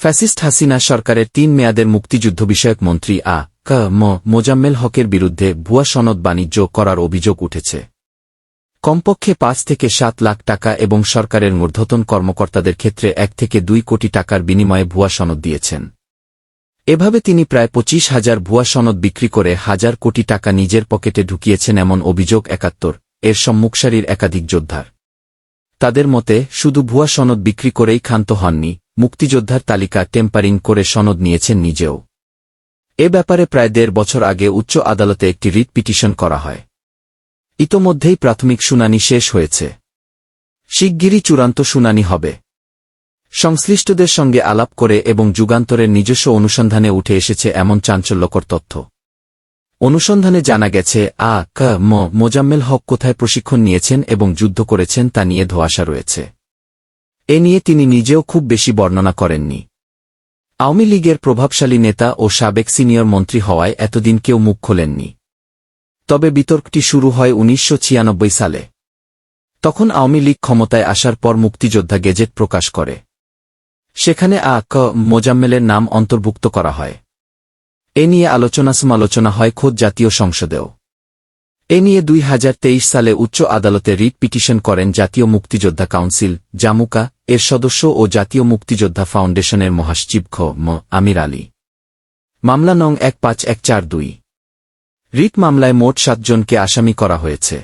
Fascist Hasina সরকারের তিন মেয়াদের মুক্তিযুদ্ধ বিষয়ক মন্ত্রী আ ক ম মোজাম্মেল হকের বিরুদ্ধে ভুয়া সনদ বাণিজ্য করার অভিযোগ উঠেছে। কমপক্ষে পাঁচ থেকে সাত লাখ টাকা এবং সরকারের মূর্ধতন কর্মকর্তাদের ক্ষেত্রে এক থেকে দুই কোটি টাকার বিনিময়ে ভুয়া সনদ দিয়েছেন। এভাবে তিনি প্রায় পঁচিশ হাজার ভুয়া সনদ বিক্রি করে হাজার কোটি টাকা নিজের পকেটে ঢুকিয়েছেন এমন অভিযোগ একাত্তর, এর সম্মুখসারির একাধিক যোদ্ধার। তাদের মতে, শুধু ভুয়া সনদ বিক্রি করেই ক্ষান্ত হননি মুক্তিযোদ্ধার তালিকা টেম্পারিং করে সনদ নিয়েছেন নিজেও। এ ব্যাপারে প্রায় দেড় বছর আগে উচ্চ আদালতে একটি রিট পিটিশন করা হয়। ইতোমধ্যেই প্রাথমিক শুনানি শেষ হয়েছে। শিগগিরই চূড়ান্ত শুনানি হবে। সংশ্লিষ্টদের সঙ্গে আলাপ করে এবং যুগান্তরের নিজস্ব অনুসন্ধানে উঠে এসেছে এমন চাঞ্চল্যকর তথ্য। অনুসন্ধানে জানা গেছে, আ, ক, ম, মোজাম্মেল হক কোথায় প্রশিক্ষণ নিয়েছেন এবং যুদ্ধ করেছেন তা নিয়ে ধোয়াশা রয়েছে। এ নিয়ে তিনি নিজেও খুব বেশি বর্ণনা করেননি। আওয়ামী লীগের প্রভাবশালী নেতা ও সাবেক সিনিয়র মন্ত্রী হওয়ায় এতদিন কেউ মুখ খোলেননি। তবে বিতর্কটি শুরু হয় উনিশশো ছিয়ানব্বই সালে। তখন আওয়ামী লীগ ক্ষমতায় আসার পর মুক্তিযোদ্ধা গেজেট প্রকাশ করে। সেখানে আ ক মোজাম্মেলের নাম অন্তর্ভুক্ত করা হয়। এ নিয়ে আলোচনা সমালোচনা হয় খোদ জাতীয় সংসদেও। এ নিয়ে দুই হাজার তেইশ সালে উচ্চ আদালতে রিট পিটিশন করেন জাতীয় মুক্তিযোদ্ধা কাউন্সিল, জামুকা, এর সদস্য ও জাতীয় মুক্তিযোদ্ধা ফাউন্ডেশনের মহাসচিব খ ম আমির আলী। মামলা নং এক পাঁচ এক চার দুই। রিট মামলায় মোট সাতজনকে আসামি করা হয়েছে।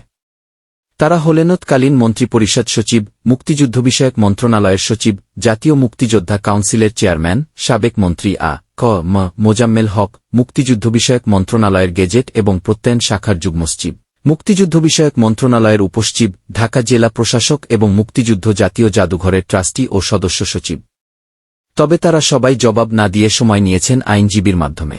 তারা হলেনতকালীন মন্ত্রিপরিষদ সচিব, মুক্তিযুদ্ধ বিষয়ক মন্ত্রণালয়ের সচিব, জাতীয় মুক্তিযোদ্ধা কাউন্সিলের চেয়ারম্যান, সাবেক মন্ত্রী আ ক ম মোজাম্মেল হক, মুক্তিযুদ্ধ বিষয়ক মন্ত্রণালয়ের গেজেট এবং প্রত্যয়ন শাখার যুগ্মসচিব মুক্তিযুদ্ধ বিষয়ক মন্ত্রণালয়ের উপসচিব, ঢাকা জেলা প্রশাসক এবং মুক্তিযুদ্ধ জাতীয় জাদুঘরের ট্রাস্টি ও সদস্য সচিব। তবে তারা সবাই জবাব না দিয়ে সময় নিয়েছেন আইনজীবীর মাধ্যমে।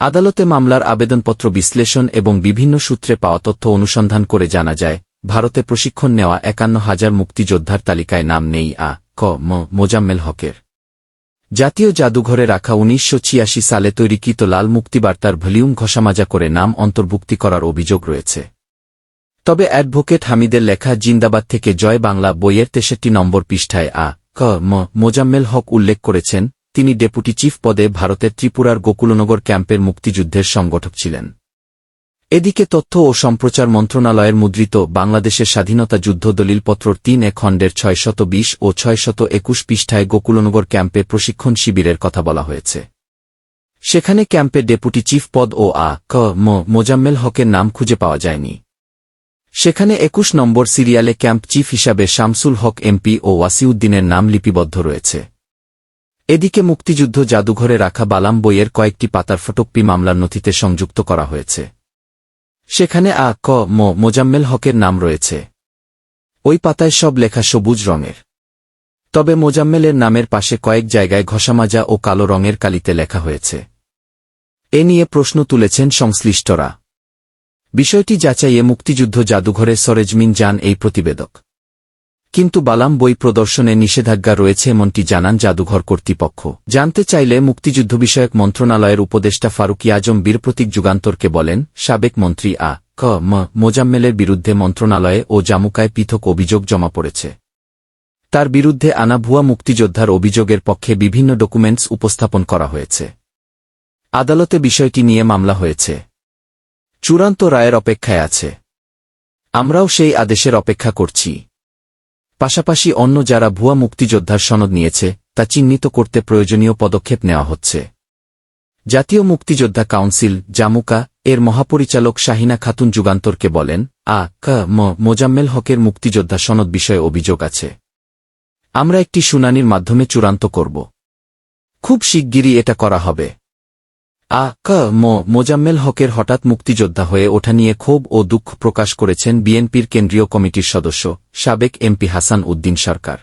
আদালতে মামলার আবেদনপত্র বিশ্লেষণ এবং বিভিন্ন সূত্রে পাওয়া তথ্য অনুসন্ধান করে জানা যায়, ভারতে প্রশিক্ষণ নেওয়া একান্ন হাজার মুক্তিযোদ্ধার তালিকায় নাম নেই আ, ক, ম, মোজাম্মেল হকের। জাতীয় জাদুঘরে রাখা উনিশশো ছিয়াশি সালে তৈরিকৃত লাল মুক্তিবার্তার ভলিউম ঘষামাজা করে নাম অন্তর্ভুক্তি করার অভিযোগ রয়েছে। তবে অ্যাডভোকেট হামিদের লেখা জিন্দাবাদ থেকে জয় বাংলা বইয়ের তেষট্টি নম্বর পৃষ্ঠায় আ, ক, ম, মোজাম্মেল হক উল্লেখ করেছেন তিনি ডেপুটি চিফ পদে ভারতের ত্রিপুরার গোকুলনগর ক্যাম্পের মুক্তিযুদ্ধের সংগঠক ছিলেন। এদিকে তথ্য ও সম্প্রচার মন্ত্রণালয়ের মুদ্রিত বাংলাদেশের স্বাধীনতা যুদ্ধ দলিলপত্র তিন এ খণ্ডের ছয়শত বিশ ও ছয়শত একুশ পৃষ্ঠায় গোকুলনগর ক্যাম্পে প্রশিক্ষণ শিবিরের কথা বলা হয়েছে। সেখানে ক্যাম্পে ডেপুটি চিফ পদ ও আ, ক, ম, মোজাম্মেল হকের নাম খুঁজে পাওয়া যায়নি। সেখানে একুশ নম্বর সিরিয়ালে ক্যাম্প চিফ হিসাবে শামসুল হক এমপি ও ওয়াসিউদ্দিনের নাম লিপিবদ্ধ রয়েছে। এদিকে মুক্তিযুদ্ধ জাদুঘরে রাখা বালাম বইয়ের কয়েকটি পাতার ফটোকপি মামলার নথিতে সংযুক্ত করা হয়েছে। সেখানে আ, ক, ম, মোজাম্মেল হকের নাম রয়েছে। ওই পাতায় সব লেখা সবুজ রঙের। তবে মোজাম্মেলের নামের পাশে কয়েক জায়গায় ঘষামাজা ও কালো রঙের কালিতে লেখা হয়েছে। এ নিয়ে প্রশ্ন তুলেছেন সংশ্লিষ্টরা। বিষয়টি যাচাইয়ে মুক্তিযুদ্ধ জাদুঘরে সরেজমিন যান এই প্রতিবেদক। কিন্তু বালাম বই প্রদর্শনে নিষেধাজ্ঞা রয়েছে এমনটি জানান জাদুঘর কর্তৃপক্ষ। জানতে চাইলে মুক্তিযুদ্ধ বিষয়ক মন্ত্রণালয়ের উপদেষ্টা ফারুকি আজম বীরপ্রতীক যুগান্তরকে বলেন, সাবেক মন্ত্রী আ, ক, ম, মোজাম্মেলের বিরুদ্ধে মন্ত্রণালয়ে ও জামুকায় পৃথক অভিযোগ জমা পড়েছে। তার বিরুদ্ধে আনা ভুয়া মুক্তিযোদ্ধার অভিযোগের পক্ষে বিভিন্ন ডকুমেন্টস উপস্থাপন করা হয়েছে। আদালতে বিষয়টি নিয়ে মামলা হয়েছে। চূড়ান্ত রায়ের অপেক্ষায় আছে। আমরাও সেই আদেশের অপেক্ষা করছি। পাশাপাশি অন্য যারা ভুয়া মুক্তিযোদ্ধার সনদ নিয়েছে, তা চিহ্নিত করতে প্রয়োজনীয় পদক্ষেপ নেওয়া হচ্ছে। জাতীয় মুক্তিযোদ্ধা কাউন্সিল, জামুকা, এর মহাপরিচালক শাহিনা খাতুন যুগান্তরকে বলেন, আ, ক, ম, মোজাম্মেল হকের মুক্তিযোদ্ধা সনদ বিষয়ে অভিযোগ আছে। আমরা একটি শুনানির মাধ্যমে চূড়ান্ত করব। খুব শিগগিরই এটা করা হবে। আ, ক, ম, মোজাম্মেল হকের হঠাৎ মুক্তিযোদ্ধা হয়ে ওঠা নিয়ে ক্ষোভ ও দুঃখ প্রকাশ করেছেন বিএনপির কেন্দ্রীয় কমিটির সদস্য, সাবেক এমপি হাসান উদ্দিন সরকার।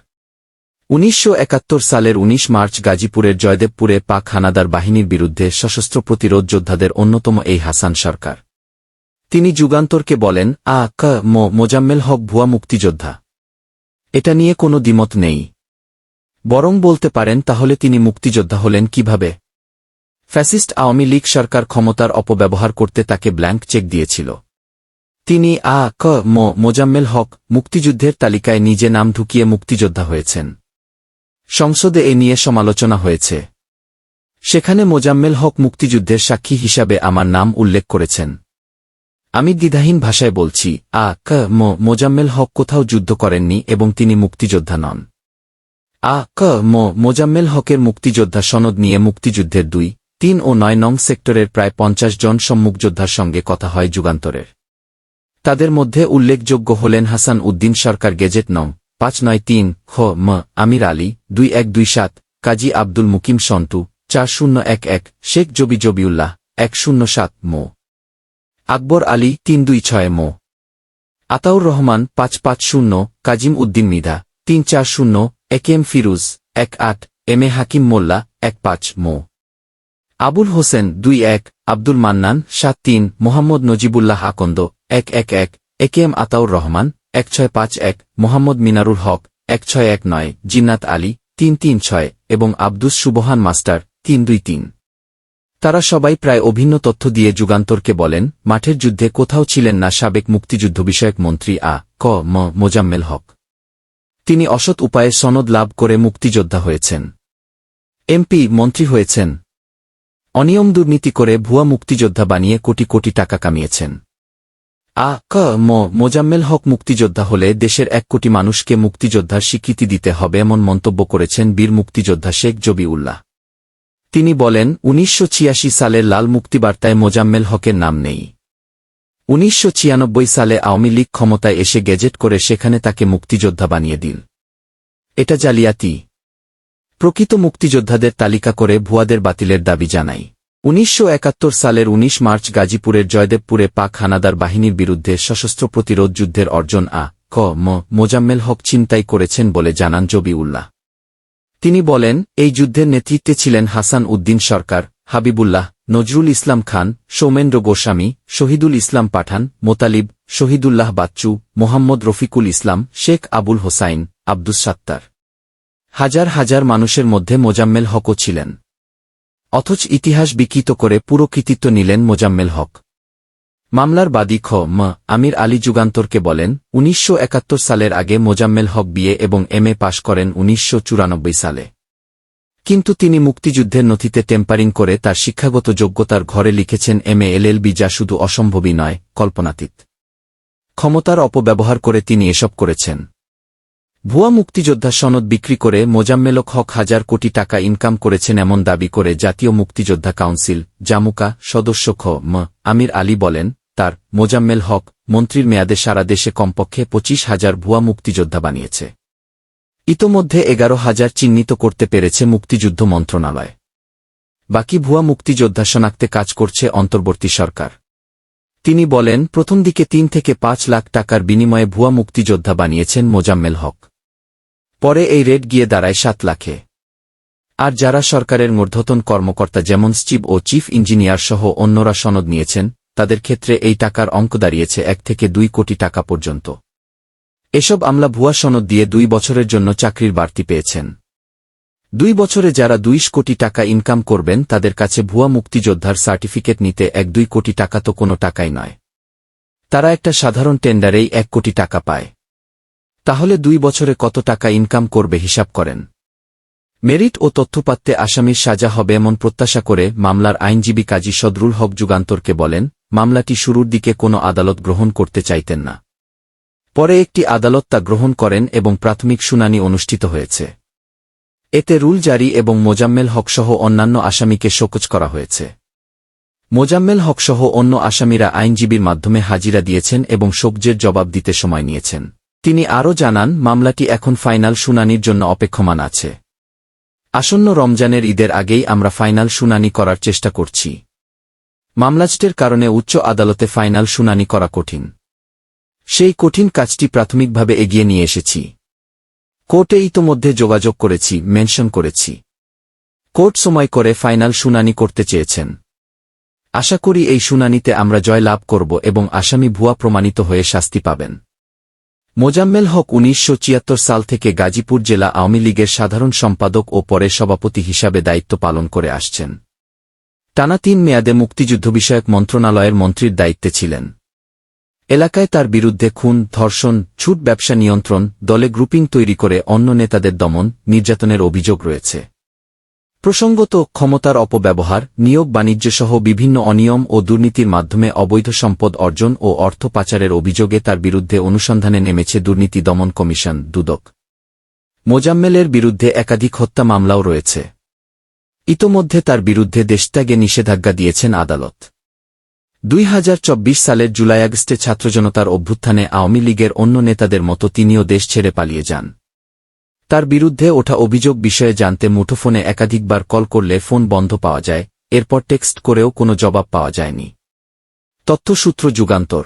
উনিশশো একাত্তর সালের ১৯ মার্চ গাজীপুরের জয়দেবপুরে পাক হানাদার বাহিনীর বিরুদ্ধে সশস্ত্র প্রতিরোধ যোদ্ধাদের অন্যতম এই হাসান সরকার। তিনি যুগান্তরকে বলেন, আ, ক, ম, মোজাম্মেল হক ভুয়া মুক্তিযোদ্ধা। এটা নিয়ে কোনো দ্বিমত নেই। বরং বলতে পারেন, তাহলে তিনি মুক্তিযোদ্ধা হলেন কীভাবে? ফ্যাসিস্ট আওয়ামী লীগ সরকার ক্ষমতার অপব্যবহার করতে তাকে ব্ল্যাঙ্ক চেক দিয়েছিল। তিনি আ, ক, ম, মোজাম্মেল হক মুক্তিযুদ্ধের তালিকায় নিজে নাম ঢুকিয়ে মুক্তিযোদ্ধা হয়েছেন। সংসদে এ নিয়ে সমালোচনা হয়েছে। সেখানে মোজাম্মেল হক মুক্তিযুদ্ধের সাক্ষী হিসাবে আমার নাম উল্লেখ করেছেন। আমি দ্বিধাহীন ভাষায় বলছি, আ, ক, ম, মোজাম্মেল হক কোথাও যুদ্ধ করেননি এবং তিনি মুক্তিযোদ্ধা নন। আ, ক, ম, মোজাম্মেল হকের মুক্তিযোদ্ধা সনদ নিয়ে মুক্তিযুদ্ধের দুই তিন ও নয় নং সেক্টরের প্রায় পঞ্চাশ জন সম্মুখযোদ্ধার সঙ্গে কথা হয় যুগান্তরের। তাদের মধ্যে উল্লেখযোগ্য হলেন হাসান উদ্দিন সরকার গেজেট নং পাঁচ নয় তিন হ ম আমির আলী, দুই এক দুই সাত কাজী আব্দুল মুকিম সন্টু, চার শূন্য এক এক শেখ জবি জবিউল্লাহ, এক শূন্য সাত মো। আকবর আলী, তিন দুই ছয় মো। আতাউর রহমান, পাঁচ পাঁচ শূন্য কাজিম উদ্দিন মিধা, তিন চার শূন্য এ কে এম ফিরুজ, এক আট এম এ হাকিম মোল্লা, এক পাঁচ মো। আবুল হোসেন দুই এক, আব্দুল মান্নান সাত তিন, মোহাম্মদ নজিবুল্লাহ আকন্দ এক এক এক, A K M Ataur Rahman এক ছয় পাঁচ এক, মোহাম্মদ মিনারুল হক এক ছয় এক নয়, জিন্নাত আলী তিন তিন ছয় এবং আব্দুস সুবহান মাস্টার তিন দুই তিন। তারা সবাই প্রায় অভিন্ন তথ্য দিয়ে যুগান্তরকে বলেন, মাঠের যুদ্ধে কোথাও ছিলেন না সাবেক মুক্তিযুদ্ধ বিষয়ক মন্ত্রী আ, ক, ম, মোজাম্মেল হক। তিনি অসৎ উপায়ে সনদ লাভ করে মুক্তিযোদ্ধা হয়েছেন। এমপি মন্ত্রী হয়েছেন অনিয়ম দুর্নীতি করে ভুয়া মুক্তিযোদ্ধা বানিয়ে কোটি কোটি টাকা কামিয়েছেন। আ, ক, ম, মোজাম্মেল হক মুক্তিযোদ্ধা হলে দেশের এক কোটি মানুষকে মুক্তিযোদ্ধার স্বীকৃতি দিতে হবে এমন মন্তব্য করেছেন বীর মুক্তিযোদ্ধা শেখ জবিউল্লাহ। তিনি বলেন, উনিশশো সালের লাল মুক্তিবার্তায় মোজাম্মেল হকের নাম নেই। উনিশশো ছিয়ানব্বই সালে আওয়ামী লীগ ক্ষমতায় এসে গেজেট করে সেখানে তাকে মুক্তিযোদ্ধা বানিয়ে দিল এটা জালিয়াতি। প্রকৃত মুক্তিযোদ্ধাদের তালিকা করে ভুয়াদের বাতিলের দাবি জানাই। উনিশশো একাত্তর সালের ১৯ মার্চ গাজীপুরের জয়দেবপুরে পাক হানাদার বাহিনীর বিরুদ্ধে সশস্ত্র প্রতিরোধ যুদ্ধের অর্জন আ, ক, ম, মোজাম্মেল হক চিন্তাই করেছেন বলে জানান জবিউল্লাহ। তিনি বলেন, এই যুদ্ধের নেতৃত্বে ছিলেন হাসান উদ্দিন সরকার, হাবিবুল্লাহ, নজরুল ইসলাম খান, সৌমেন্দ্র গোস্বামী, শহীদুল ইসলাম পাঠান, মোতালিব, শহীদুল্লাহ বাচ্চু, মোহাম্মদ রফিকুল ইসলাম, শেখ আবুল হোসাইন, আব্দুস সাত্তার। হাজার হাজার মানুষের মধ্যে মোজাম্মেল হকও ছিলেন। অথচ ইতিহাস বিকৃত করে পুরো কৃতিত্ব নিলেন মোজাম্মেল হক। মামলার বাদী খ, ম, আমির আলী যুগান্তরকে বলেন, উনিশশো একাত্তর সালের আগে মোজাম্মেল হক বিয়ে এবং এম এ পাশ করেন উনিশশো চুরানব্বই সালে। কিন্তু তিনি মুক্তিযুদ্ধের নথিতে টেম্পারিং করে তার শিক্ষাগত যোগ্যতার ঘরে লিখেছেন, এম এ এলএলবি যা শুধু অসম্ভবই নয়, কল্পনাতীত। ক্ষমতার অপব্যবহার করে তিনি এসব করেছেন। ভুয়া মুক্তিযোদ্ধা সনদ বিক্রি করে মোজাম্মেলক হক হাজার কোটি টাকা ইনকাম করেছেন এমন দাবি করে জাতীয় মুক্তিযোদ্ধা কাউন্সিল, জামুকা সদস্য খ ম আমির আলী বলেন, তার মোজাম্মেল হক মন্ত্রীর মেয়াদে সারা দেশে কমপক্ষে পঁচিশ হাজার ভুয়া মুক্তিযোদ্ধা বানিয়েছে। ইতোমধ্যে এগারো হাজার চিহ্নিত করতে পেরেছে মুক্তিযুদ্ধ মন্ত্রণালয়। বাকি ভুয়া মুক্তিযোদ্ধা শনাক্তে কাজ করছে অন্তর্বর্তী সরকার। তিনি বলেন, প্রথম দিকে তিন থেকে পাঁচ লাখ টাকার বিনিময়ে ভুয়া মুক্তিযোদ্ধা বানিয়েছেন মোজাম্মেল হক। পরে এই রেট গিয়ে দাঁড়ায় সাত লাখে। আর যারা সরকারের মূর্ধতন কর্মকর্তা যেমন স্টিভ ও চিফ ইঞ্জিনিয়ার সহ অন্যরা সনদ নিয়েছেন, তাদের ক্ষেত্রে এই টাকার অঙ্ক দাঁড়িয়েছে এক থেকে দুই কোটি টাকা পর্যন্ত। এসব আমলা ভুয়া সনদ দিয়ে দুই বছরের জন্য চাকরির বাড়তি পেয়েছেন। দুই বছরে যারা দুইশ কোটি টাকা ইনকাম করবেন, তাদের কাছে ভুয়া মুক্তিযোদ্ধার সার্টিফিকেট নিতে এক দুই কোটি টাকা তো কোনো টাকাই নয়। তারা একটা সাধারণ টেন্ডারেই এক কোটি টাকা পায়। তাহলে দুই বছরে কত টাকা ইনকাম করবে হিসাব করেন। মেরিট ও তথ্যপাত্রে আসামির সাজা হবে এমন প্রত্যাশা করে মামলার আইনজীবী কাজী সদরুল হক যুগান্তরকে বলেন, মামলাটি শুরুর দিকে কোনো আদালত গ্রহণ করতে চাইতেন না। পরে একটি আদালত তা গ্রহণ করেন এবং প্রাথমিক শুনানি অনুষ্ঠিত হয়েছে। এতে রুল জারি এবং মোজাম্মেল হকসহ অন্যান্য আসামিকে শোকজ করা হয়েছে। মোজাম্মেল হকসহ অন্য আসামিরা আইনজীবীর মাধ্যমে হাজিরা দিয়েছেন এবং শোকজের জবাব দিতে সময় নিয়েছেন। তিনি আরও জানান, মামলাটি এখন ফাইনাল শুনানির জন্য অপেক্ষমান আছে। আসন্ন রমজানের ঈদের আগেই আমরা ফাইনাল শুনানি করার চেষ্টা করছি। মামলাজটের কারণে উচ্চ আদালতে ফাইনাল শুনানি করা কঠিন। সেই কঠিন কাজটি প্রাথমিকভাবে এগিয়ে নিয়ে এসেছি। কোর্টে ইতোমধ্যে যোগাযোগ করেছি, মেনশন করেছি। কোর্ট সময় করে ফাইনাল শুনানি করতে চেয়েছেন। আশা করি এই শুনানিতে আমরা জয় লাভ করব এবং আসামি ভুয়া প্রমাণিত হয়ে শাস্তি পাবেন। মোজাম্মেল হক উনিশশো সাল থেকে গাজীপুর জেলা আওয়ামী লীগের সাধারণ সম্পাদক ও পরে সভাপতি হিসাবে দায়িত্ব পালন করে আসছেন। টানা তিন মেয়াদে মুক্তিযুদ্ধ বিষয়ক মন্ত্রণালয়ের মন্ত্রীর দায়িত্বে ছিলেন। এলাকায় তার বিরুদ্ধে খুন, ধর্ষণ, ছুট ব্যবসা নিয়ন্ত্রণ, দলে গ্রুপিং তৈরি করে অন্য নেতাদের দমন, নির্যাতনের অভিযোগ রয়েছে। প্রসঙ্গত, ক্ষমতার অপব্যবহার, নিয়োগ বাণিজ্যসহ বিভিন্ন অনিয়ম ও দুর্নীতির মাধ্যমে অবৈধ সম্পদ অর্জন ও অর্থ পাচারের অভিযোগে তার বিরুদ্ধে অনুসন্ধানে নেমেছে দুর্নীতি দমন কমিশন, দুদক। মোজাম্মেলের বিরুদ্ধে একাধিক হত্যা মামলাও রয়েছে। ইতোমধ্যে তার বিরুদ্ধে দেশত্যাগে নিষেধাজ্ঞা দিয়েছেন আদালত। দুই হাজার চব্বিশ সালের জুলাই আগস্টে ছাত্রজনতার অভ্যুত্থানে আওয়ামী লীগের অন্য নেতাদের মতো তিনিও দেশ ছেড়ে পালিয়ে যান। তার বিরুদ্ধে ওঠা অভিযোগ বিষয়ে জানতে মুঠোফোনে একাধিকবার কল করলে ফোন বন্ধ পাওয়া যায়, এরপর টেক্সট করেও কোনো জবাব পাওয়া যায়নি। তথ্যসূত্র যুগান্তর